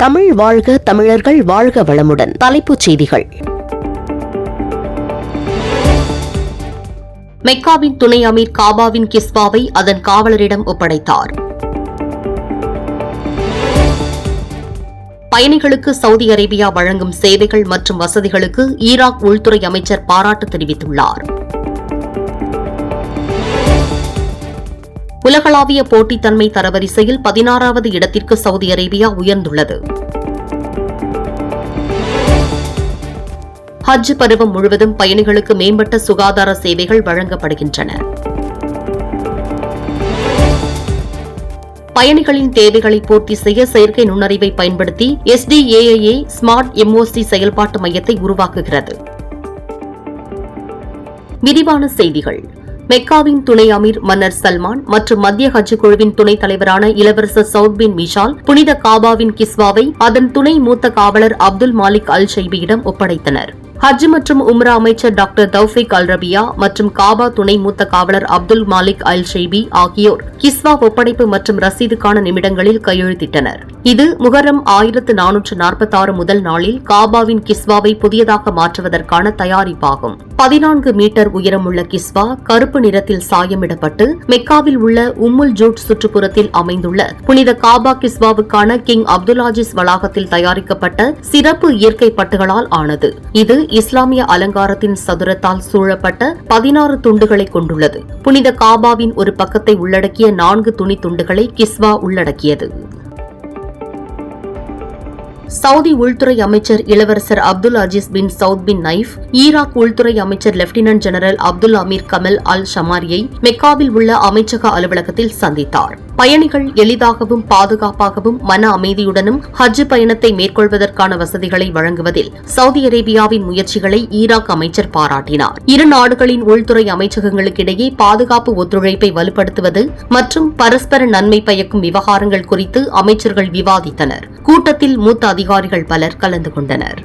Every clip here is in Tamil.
தமிழ் வாழ்க தமிழர்கள் வாழ்க வளமுடன். தலைப்புச் செய்திகள். மெக்காவின் துணை அமீர் காபாவின் கிஸ்வாவை அதன் காவலரிடம் ஒப்படைத்தார். பயணிகளுக்கு சவுதி அரேபியா வழங்கும் சேவைகள் மற்றும் வசதிகளுக்கு ஈராக் உள்துறை அமைச்சர் பாராட்டு தெரிவித்துள்ளார். உலகளாவிய போட்டித்தன்மை தரவரிசையில் பதினாறாவது இடத்திற்கு சவுதி அரேபியா உயர்ந்துள்ளது. ஹஜ் பருவம் முழுவதும் பயணிகளுக்கு மேம்பட்ட சுகாதார சேவைகள் வழங்கப்படுகின்றன. பயணிகளின் தேவைகளை பூர்த்தி செய்ய செயற்கை நுண்ணறிவை பயன்படுத்தி எஸ்டிஏஐஏ ஸ்மார்ட் எம்ஓசி செயல்பாட்டு மையத்தை உருவாக்குகிறது. விரிவான செய்திகள். மெக்காவின் துணை அமீர் மன்னர் சல்மான் மற்றும் மத்திய ஹஜ் குழுவின் துணைத் தலைவரான இளவரசர் சவுத் பின் மிஷால் புனித காபாவின் கிஸ்வாவை அதன் துணை மூத்த காவலர் அப்துல் மாலிக் அல் ஷைபியிடம் ஒப்படைத்தனர். ஹஜ் மற்றும் உம்ரா அமைச்சர் டாக்டர் தௌஃபிக் அல் ரபியா மற்றும் காபா துணை மூத்த காவலர் அப்துல் மாலிக் அல் ஷெய்பி ஆகியோர் கிஸ்வா ஒப்படைப்பு மற்றும் ரசீதுக்கான நிமிடங்களில் கையெழுத்திட்டனர். இது முகரம் ஆயிரத்து நானூற்று நாற்பத்தி ஆறு முதல் நாளில் காபாவின் கிஸ்வாவை புதியதாக மாற்றுவதற்கான தயாரிப்பாகும். பதினான்கு மீட்டர் உயரமுள்ள கிஸ்வா கருப்பு நிறத்தில் சாயமிடப்பட்டு மெக்காவில் உள்ள உம்முல் ஜூட் சுற்றுப்புறத்தில் அமைந்துள்ள புனித காபா கிஸ்வாவுக்கான கிங் அப்துல்லாஜிஸ் வளாகத்தில் தயாரிக்கப்பட்ட சிறப்பு இயற்கை பட்டுகளால் ஆனது. இது இஸ்லாமிய அலங்காரத்தின் சதுரத்தால் சூழப்பட்ட பதினாறு துண்டுகளை கொண்டுள்ளது. புனித காபாவின் ஒரு பக்கத்தை உள்ளடக்கிய நான்கு துணி துண்டுகளை கிஸ்வா உள்ளடக்கியது. சவுதி உள்துறை அமைச்சர் இளவரசர் Abdul Aziz bin Saud bin Naif Iraq உள்துறை அமைச்சர் lieutenant general Abdul Amir Kamal al ஷமாரியை மெக்காவில் உள்ள அமைச்சக அலுவலகத்தில் சந்தித்தார். பயணிகள் எளிதாகவும் பாதுகாப்பாகவும் மன அமைதியுடனும் ஹஜ் பயணத்தை மேற்கொள்வதற்கான வசதிகளை வழங்குவதில் சவுதி அரேபியாவின் முயற்சிகளை ஈராக் அமைச்சர் பாராட்டினார். இரு நாடுகளின் உள்துறை அமைச்சகங்களுக்கிடையே பாதுகாப்பு ஒத்துழைப்பை வலுப்படுத்துவது மற்றும் பரஸ்பர நன்மை பயக்கும் விவகாரங்கள் குறித்து அமைச்சர்கள் விவாதித்தனர். கூட்டத்தில் மூத்த அதிகாரிகள் பலர் கலந்து கொண்டனர்.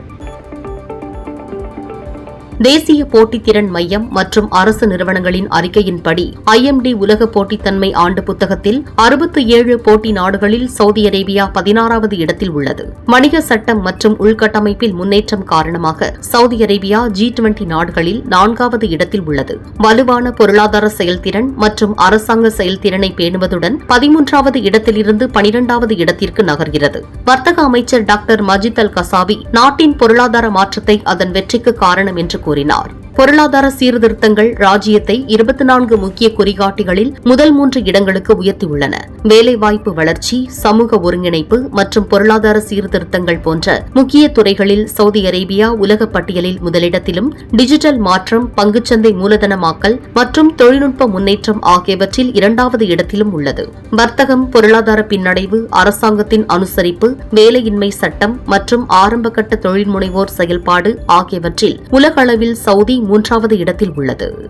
தேசிய போட்டித்திறன் மையம் மற்றும் அரசு நிறுவனங்களின் அறிக்கையின்படி ஐஎம்டி உலக போட்டித்தன்மை ஆண்டு புத்தகத்தில் அறுபத்தி ஏழு போட்டி நாடுகளில் சவுதி அரேபியா பதினாறாவது இடத்தில் உள்ளது. வணிக சட்டம் மற்றும் உள்கட்டமைப்பில் முன்னேற்றம் காரணமாக சவுதி அரேபியா ஜி டுவெண்டி நாடுகளில் நான்காவது இடத்தில் உள்ளது. வலுவான பொருளாதார செயல்திறன் மற்றும் அரசாங்க செயல்திறனை பேணுவதுடன் பதிமூன்றாவது இடத்திலிருந்து பனிரெண்டாவது இடத்திற்கு நகர்கிறது. வர்த்தக அமைச்சர் டாக்டர் மஜித் அல் கசாவி நாட்டின் பொருளாதார மாற்றத்தை அதன் வெற்றிக்கு காரணம் என்று கூறினார். பொருளாதார சீர்திருத்தங்கள் ராஜ்யத்தை இருபத்தி நான்கு முக்கிய குறிகாட்டிகளில் முதல் மூன்று இடங்களுக்கு உயர்த்தியுள்ளன. வேலைவாய்ப்பு வளர்ச்சி சமூக ஒருங்கிணைப்பு மற்றும் பொருளாதார சீர்திருத்தங்கள் போன்ற முக்கிய துறைகளில் சவுதி அரேபியா உலக பட்டியலில் முதலிடத்திலும் டிஜிட்டல் மாற்றம் பங்குச்சந்தை மூலதனமாக்கல் மற்றும் தொழில்நுட்ப முன்னேற்றம் ஆகியவற்றில் இரண்டாவது இடத்திலும் உள்ளது. வர்த்தகம் பொருளாதார பின்னடைவு அரசாங்கத்தின் அனுசரிப்பு வேலையின்மை சட்டம் மற்றும் ஆரம்பகட்ட தொழில் முனைவோர் செயல்பாடு ஆகியவற்றில் உலகளவில் சவுதி மூன்றாவது இடத்தில் உள்ளது.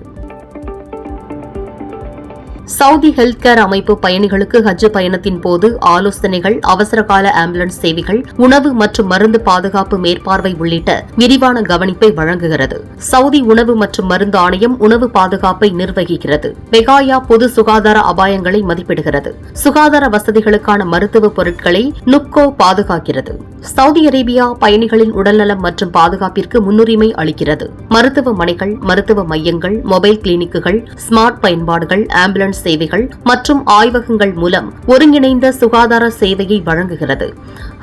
சவுதி ஹெல்த் கேர் அமைப்பு பயணிகளுக்கு ஹஜ் பயணத்தின் போது ஆலோசனைகள் அவசரகால ஆம்புலன்ஸ் சேவைகள் உணவு மற்றும் மருந்து பாதுகாப்பு மேற்பார்வை உள்ளிட்ட விரிவான கவனிப்பை வழங்குகிறது. சவுதி உணவு மற்றும் மருந்து ஆணையம் உணவு பாதுகாப்பை நிர்வகிக்கிறது. வெகாயா பொது சுகாதார அபாயங்களை மதிப்பிடுகிறது. சுகாதார வசதிகளுக்கான மருத்துவ பொருட்களை நுப்கோ பாதுகாக்கிறது. சவுதி அரேபியா பயணிகளின் உடல்நலம் மற்றும் பாதுகாப்பிற்கு முன்னுரிமை அளிக்கிறது. மருத்துவமனைகள் மருத்துவ மையங்கள் மொபைல் கிளினிக்குகள் ஸ்மார்ட் பயன்பாடுகள் ஆம்புலன்ஸ் சேவைகள் மற்றும் ஆய்வகங்கள் மூலம் ஒருங்கிணைந்த சுகாதார சேவையை வழங்குகிறது.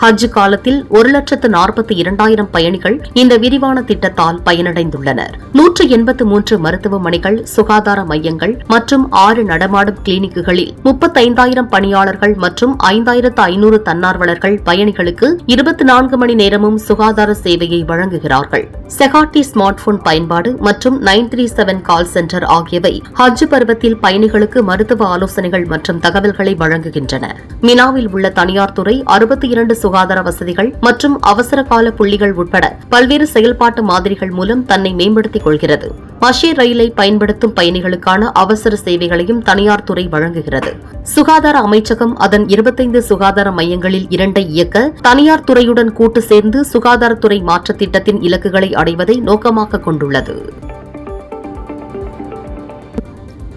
ஹஜ் காலத்தில் ஒரு லட்சத்து நாற்பத்தி இரண்டாயிரம் பயணிகள் இந்த விரிவான திட்டத்தால் பயனடைந்துள்ளனர். நூற்று எண்பத்து மூன்று மருத்துவமனைகள் சுகாதார மையங்கள் மற்றும் ஆறு நடமாடும் கிளினிக்குகளில் முப்பத்தைந்தாயிரம் பணியாளர்கள் மற்றும் ஐந்தாயிரத்து ஐநூறு தன்னார்வலர்கள் பயணிகளுக்கு இருபத்தி நான்கு மணி நேரமும் சுகாதார சேவையை வழங்குகிறார்கள். செகாட்டி ஸ்மார்ட் போன் பயன்பாடு மற்றும் nine three seven call centre ஆகியவை ஹஜ் பருவத்தில் பயணிகளுக்கு மருத்துவ ஆலோசனைகள் மற்றும் தகவல்களை வழங்குகின்றன. மினாவில் உள்ள தனியார் துறை அறுபத்தி இரண்டு சுகாதார வசதிகள் மற்றும் அவசர கால புள்ளிகள் உட்பட பல்வேறு செயல்பாட்டு மாதிரிகள் மூலம் தன்னை மேம்படுத்திக் கொள்கிறது. மஷே ரயிலை பயன்படுத்தும் பயணிகளுக்கான அவசர சேவைகளையும் தனியார் துறை வழங்குகிறது. சுகாதார அமைச்சகம் அதன் இருபத்தைந்து சுகாதார மையங்களில் இரண்டை இயக்க தனியார் துறையுடன் கூட்டு சேர்ந்து சுகாதாரத்துறை மாற்றத் திட்டத்தின் இலக்குகளை அடைவதை நோக்கமாக கொண்டுள்ளது.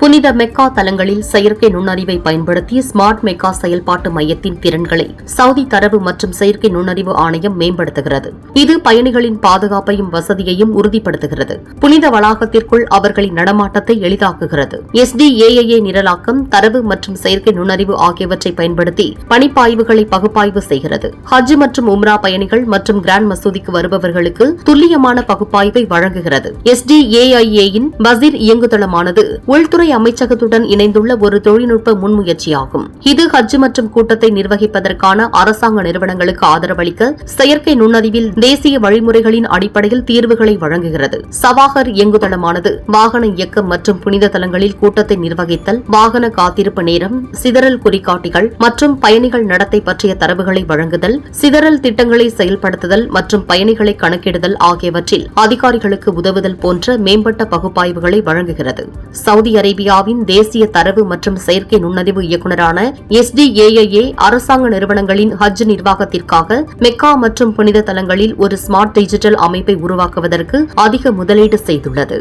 புனித மெக்கா தலங்களில் செயற்கை நுண்ணறிவை பயன்படுத்தி ஸ்மார்ட் மெக்கா செயல்பாட்டு மையத்தின் திறன்களை சவுதி தரவு மற்றும் செயற்கை நுண்ணறிவு ஆணையம் மேம்படுத்துகிறது. இது பயணிகளின் பாதுகாப்பையும் வசதியையும் உறுதிப்படுத்துகிறது. புனித வளாகத்திற்குள் அவர்களின் நடமாட்டத்தை எளிதாக்குகிறது. எஸ்டிஏஏ நிரலாக்கம் தரவு மற்றும் செயற்கை நுண்ணறிவு ஆகியவற்றை பயன்படுத்தி பணிப்பாய்வுகளை பகுப்பாய்வு செய்கிறது. ஹஜ் மற்றும் உம்ரா பயணிகள் மற்றும் கிராண்ட் மசூதிக்கு வருபவர்களுக்கு துல்லியமான பகுப்பாய்வை வழங்குகிறது. எஸ்டிஏஐஏயின் பசிர் இயங்குதளமானது உள்துறை அமைச்சகத்துடன் இணைந்துள்ள ஒரு தொழில்நுட்ப முன்முயற்சியாகும். இது ஹஜ் மற்றும் கூட்டத்தை நிர்வகிப்பதற்கான அரசாங்க நிறுவனங்களுக்கு ஆதரவளிக்க செயற்கை நுண்ணறிவில் தேசிய வழிமுறைகளின் அடிப்படையில் தீர்வுகளை வழங்குகிறது. சவாகர் இயங்குதளமானது வாகன இயக்கம் மற்றும் புனித தலங்களில் கூட்டத்தை நிர்வகித்தல் வாகன காத்திருப்பு நேரம் சிதறல் குறிகாட்டிகள் மற்றும் பயணிகள் நடத்தை பற்றிய தரவுகளை வழங்குதல் சிதறல் திட்டங்களை செயல்படுத்துதல் மற்றும் பயணிகளை கணக்கிடுதல் ஆகியவற்றில் அதிகாரிகளுக்கு உதவுதல் போன்ற மேம்பட்ட பகுப்பாய்வுகளை வழங்குகிறது. சவுதி அரேபியாவின் தேசிய தரவு மற்றும் செயற்கை நுண்ணறிவு இயக்குநரான எஸ்டிஏஏஏ அரசாங்க நிறுவனங்களின் ஹஜ் நிர்வாகத்திற்காக மெக்கா மற்றும் புனித தலங்களில் ஒரு ஸ்மார்ட் டிஜிட்டல் அமைப்பை உருவாக்குவதற்கு அதிக முதலீடு செய்துள்ளது.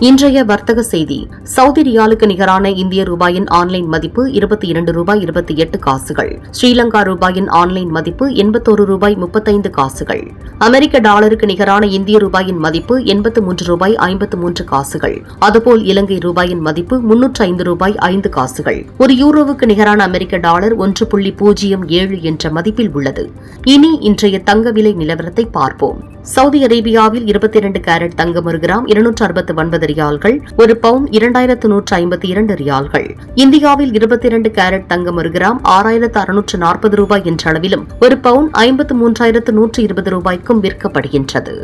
இன்றைய வர்த்தக செய்தி. சவுதி ரியாலுக்கு நிகரான இந்திய ரூபாயின் ஆன்லைன் மதிப்பு இருபத்தி இரண்டு ரூபாய் இருபத்தி எட்டு காசுகள். ஸ்ரீலங்கா ரூபாயின் ஆன்லைன் மதிப்பு எண்பத்தோரு ரூபாய் முப்பத்தைந்து காசுகள். அமெரிக்க டாலருக்கு நிகரான இந்திய ரூபாயின் மதிப்பு எண்பத்து மூன்று ரூபாய் ஐம்பத்து மூன்று காசுகள். அதுபோல் இலங்கை ரூபாயின் மதிப்பு முன்னூற்று ஐந்து ரூபாய் ஐந்து காசுகள். ஒரு யூரோவுக்கு நிகரான அமெரிக்க டாலர் ஒன்று புள்ளி பூஜ்ஜியம் ஏழு என்ற மதிப்பில் உள்ளது. இனி இன்றைய தங்க விலை நிலவரத்தை பார்ப்போம். சவுதி அரேபியாவில் இருபத்தி இரண்டு கேரட் தங்கம் ஒரு கிராம் இருநூற்று அறுபத்து ஒன்பது ரியால்கள் ஒரு பவுன் இரண்டாயிரத்து நூற்று ஐம்பத்தி இரண்டு ரியால்கள். இந்தியாவில் இருபத்தி இரண்டு கேரட் தங்கம் ஒரு கிராம் ஆறாயிரத்து அறுநூற்று நாற்பது ரூபாய் என்ற அளவிலும் ஒரு பவுன் ஐம்பத்து மூன்றாயிரத்து நூற்று இருபது ரூபாய்க்கும் விற்கப்படுகின்றது.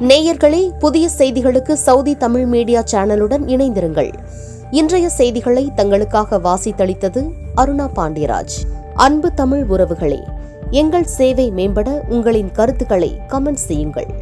நேயர்களே புதிய செய்திகளுக்கு சவுதி தமிழ் மீடியா சேனலுடன் இணைந்திருங்கள். இன்றைய செய்திகளை தங்களுக்காக வாசித்தளித்தது அருணா பாண்டியராஜ். அன்பு தமிழ் உறவுகளே எங்கள் சேவை மேம்பட உங்களின் கருத்துக்களை கமெண்ட் செய்யுங்கள்.